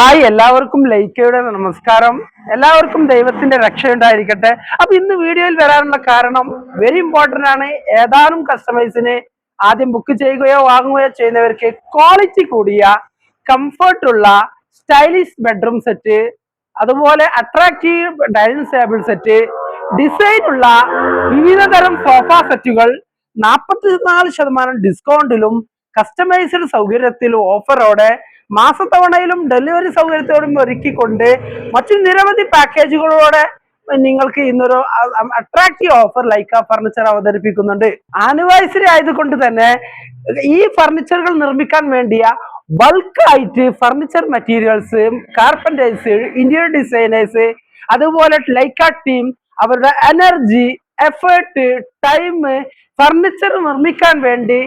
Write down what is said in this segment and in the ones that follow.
Hi എല്ലാവർക്കും ലൈക്കയുടെ നമസ്കാരം. എല്ലാവർക്കും ദൈവത്തിന്റെ രക്ഷയുണ്ടായിരിക്കട്ടെ. അപ്പൊ ഇന്ന് വീഡിയോയിൽ വരാനുള്ള കാരണം വെരി ഇമ്പോർട്ടന്റ് ആണ്. ഏതാനും കസ്റ്റമേഴ്സിന് ആദ്യം ബുക്ക് ചെയ്യുകയോ വാങ്ങുകയോ ചെയ്യുന്നവർക്ക് ക്വാളിറ്റി കൂടിയ കംഫർട്ട് ഉള്ള സ്റ്റൈലിഷ് ബെഡ്റൂം സെറ്റ് അതുപോലെ attractive dining table set design ഉള്ള വിവിധ തരം സോഫ സെറ്റുകൾ നാൽപ്പത്തിനാല് ശതമാനം ഡിസ്കൗണ്ടിലും കസ്റ്റമൈസ്ഡ് സൗകര്യത്തിലും ഓഫറോടെ മാസത്തവണയിലും ഡെലിവറി സൗകര്യത്തോടും ഒരുക്കിക്കൊണ്ട് മറ്റു നിരവധി പാക്കേജുകളോടെ നിങ്ങൾക്ക് ഇന്നൊരു അട്രാക്റ്റീവ് ഓഫർ ലൈക്ക ഫർണിച്ചർ അവതരിപ്പിക്കുന്നുണ്ട്. ആനിവേഴ്സറി ആയതുകൊണ്ട് തന്നെ ഈ ഫർണിച്ചറുകൾ നിർമ്മിക്കാൻ വേണ്ടിയ ബൾക്കായിട്ട് furniture materials carpenters interior designers അതുപോലെ ലൈക്ക ടീം അവരുടെ എനർജി എഫേർട്ട് ടൈം ഫർണിച്ചർ നിർമ്മിക്കാൻ വേണ്ടി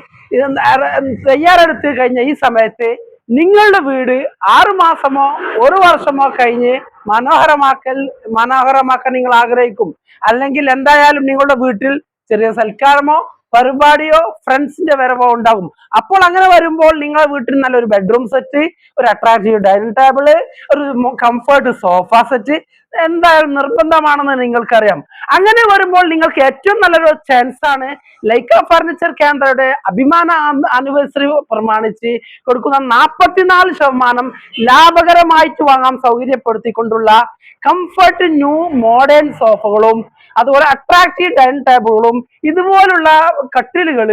തയ്യാറെടുത്ത് കഴിഞ്ഞ ഈ സമയത്ത് നിങ്ങളുടെ വീട് ആറുമാസമോ ഒരു വർഷമോ കഴിഞ്ഞ് മനോഹരമാക്കൽ മനോഹരമാക്കാൻ നിങ്ങൾ ആഗ്രഹിക്കും. അല്ലെങ്കിൽ എന്തായാലും നിങ്ങളുടെ വീട്ടിൽ ചെറിയ സൽക്കാരമോ പരിപാടിയോ ഫ്രണ്ട്സിന്റെ വരവോ ഉണ്ടാകും. അപ്പോൾ അങ്ങനെ വരുമ്പോൾ നിങ്ങളെ വീട്ടിൽ നല്ലൊരു ബെഡ്റൂം സെറ്റ് ഒരു അട്രാക്റ്റീവ് ഡൈനിങ് ടേബിൾ ഒരു കംഫർട്ട് സോഫ സെറ്റ് എന്തായാലും നിർബന്ധമാണെന്ന് നിങ്ങൾക്കറിയാം. അങ്ങനെ വരുമ്പോൾ നിങ്ങൾക്ക് ഏറ്റവും നല്ലൊരു ചാൻസ് ആണ് ലൈക്ക ഫർണിച്ചർ കേന്ദ്രയുടെ അഭിമാന ആനിവേഴ്സറി പ്രമാണിച്ച് കൊടുക്കുന്ന നാൽപ്പത്തിനാല് ശതമാനം ലാഭകരമായിട്ട് വാങ്ങാൻ സൗകര്യപ്പെടുത്തിക്കൊണ്ടുള്ള കംഫർട്ട് ന്യൂ മോഡേൺ സോഫകളും അതുപോലെ അട്രാക്റ്റീവ് ഡൈനിങ് ടേബിളുകളും ഇതുപോലുള്ള കട്ടിലുകൾ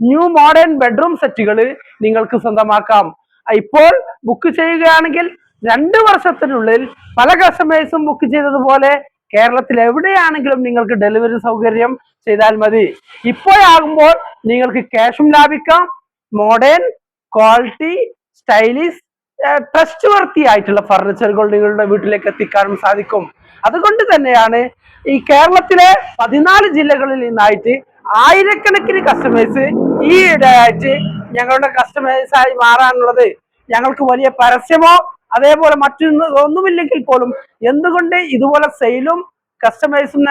ന്യൂ മോഡേൺ ബെഡ്റൂം സെറ്റുകൾ നിങ്ങൾക്ക് സ്വന്തമാക്കാം. ഇപ്പോൾ ബുക്ക് ചെയ്യുകയാണെങ്കിൽ രണ്ട് വർഷത്തിനുള്ളിൽ പല കസ്റ്റമേഴ്സും ബുക്ക് ചെയ്തതുപോലെ കേരളത്തിൽ എവിടെയാണെങ്കിലും നിങ്ങൾക്ക് ഡെലിവറി സൗകര്യം ചെയ്താൽ മതി. ഇപ്പോഴാകുമ്പോൾ നിങ്ങൾക്ക് ക്യാഷും ലാഭിക്കാം. Modern quality stylish trustworthy ആയിട്ടുള്ള ഫർണിച്ചറുകൾ നിങ്ങളുടെ വീട്ടിലേക്ക് എത്തിക്കാനും സാധിക്കും. അതുകൊണ്ട് തന്നെയാണ് ഈ കേരളത്തിലെ പതിനാല് ജില്ലകളിൽ നിന്നായിട്ട് ആയിരക്കണക്കിന് കസ്റ്റമേഴ്സ് ഈ ഇടയായിട്ട് ഞങ്ങളുടെ കസ്റ്റമേഴ്സ് ആയി മാറാനുള്ളത്. ഞങ്ങൾക്ക് വലിയ പരസ്യമോ അതേപോലെ മറ്റൊന്ന് ഒന്നുമില്ലെങ്കിൽ പോലും എന്തുകൊണ്ട് ഇതുപോലെ സെയിലും കസ്റ്റമേഴ്സും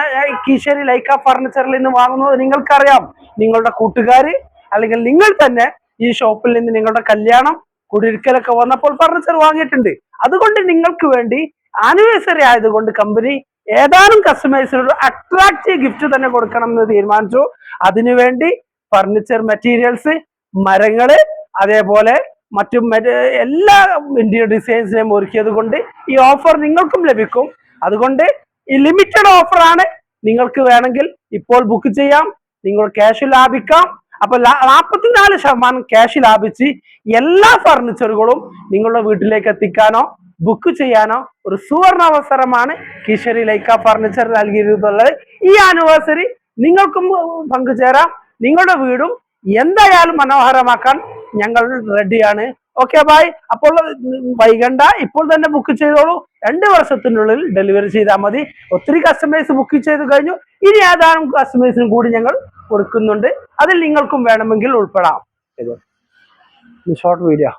കീശേരി ലൈക്ക ഫർണിച്ചറിൽ നിന്ന് വാങ്ങുന്നത് നിങ്ങൾക്കറിയാം. നിങ്ങളുടെ കൂട്ടുകാർ അല്ലെങ്കിൽ നിങ്ങൾ തന്നെ ഈ ഷോപ്പിൽ നിന്ന് നിങ്ങളുടെ കല്യാണം കുടിയിരിക്കലൊക്കെ വന്നപ്പോൾ ഫർണിച്ചർ വാങ്ങിയിട്ടുണ്ട്. അതുകൊണ്ട് നിങ്ങൾക്ക് വേണ്ടി ആനിവേഴ്സറി ആയതുകൊണ്ട് കമ്പനി ഏതാനും കസ്റ്റമേഴ്സിനൊരു അട്രാക്റ്റീവ് ഗിഫ്റ്റ് തന്നെ കൊടുക്കണം എന്ന് തീരുമാനിച്ചു അതിനുവേണ്ടി ഫർണിച്ചർ മെറ്റീരിയൽസ് മരങ്ങൾ അതേപോലെ മറ്റു എല്ലാ ഇന്ത്യൻ ഡിസൈൻസിനെയും ഒരുക്കിയത് കൊണ്ട് ഈ ഓഫർ നിങ്ങൾക്കും ലഭിക്കും. അതുകൊണ്ട് ഈ ലിമിറ്റഡ് ഓഫറാണ് നിങ്ങൾക്ക് വേണമെങ്കിൽ ഇപ്പോൾ ബുക്ക് ചെയ്യാം. നിങ്ങൾ ക്യാഷ് ലാഭിക്കാം. അപ്പൊ നാൽപ്പത്തിനാല് ശതമാനം ക്യാഷ് ലാഭിച്ച് എല്ലാ ഫർണിച്ചറുകളും നിങ്ങളുടെ വീട്ടിലേക്ക് എത്തിക്കാനോ ബുക്ക് ചെയ്യാനോ ഒരു സുവർണ അവസരമാണ് കിഷരി ലൈക്ക ഫർണിച്ചർ നൽകിയിരുന്നുള്ളത് ഈ ആനിവേഴ്സറി നിങ്ങൾക്കും പങ്കുചേരാം. നിങ്ങളുടെ വീടും എന്തായാലും മനോഹരമാക്കാൻ ഞങ്ങൾ റെഡിയാണ് ഓക്കെ ബായ് അപ്പോൾ വൈകണ്ട. ഇപ്പോൾ തന്നെ ബുക്ക് ചെയ്തോളൂ. രണ്ട് വർഷത്തിനുള്ളിൽ ഡെലിവറി ചെയ്താൽ മതി. ഒത്തിരി കസ്റ്റമേഴ്സ് ബുക്ക് ചെയ്ത് കഴിഞ്ഞു. ഇനി ഏതാനും കസ്റ്റമേഴ്സിനും കൂടി ഞങ്ങൾ കൊടുക്കുന്നുണ്ട്. അതിൽ നിങ്ങൾക്കും വേണമെങ്കിൽ ഉൾപ്പെടാം. ഇത് ഷോർട്ട് വീഡിയോ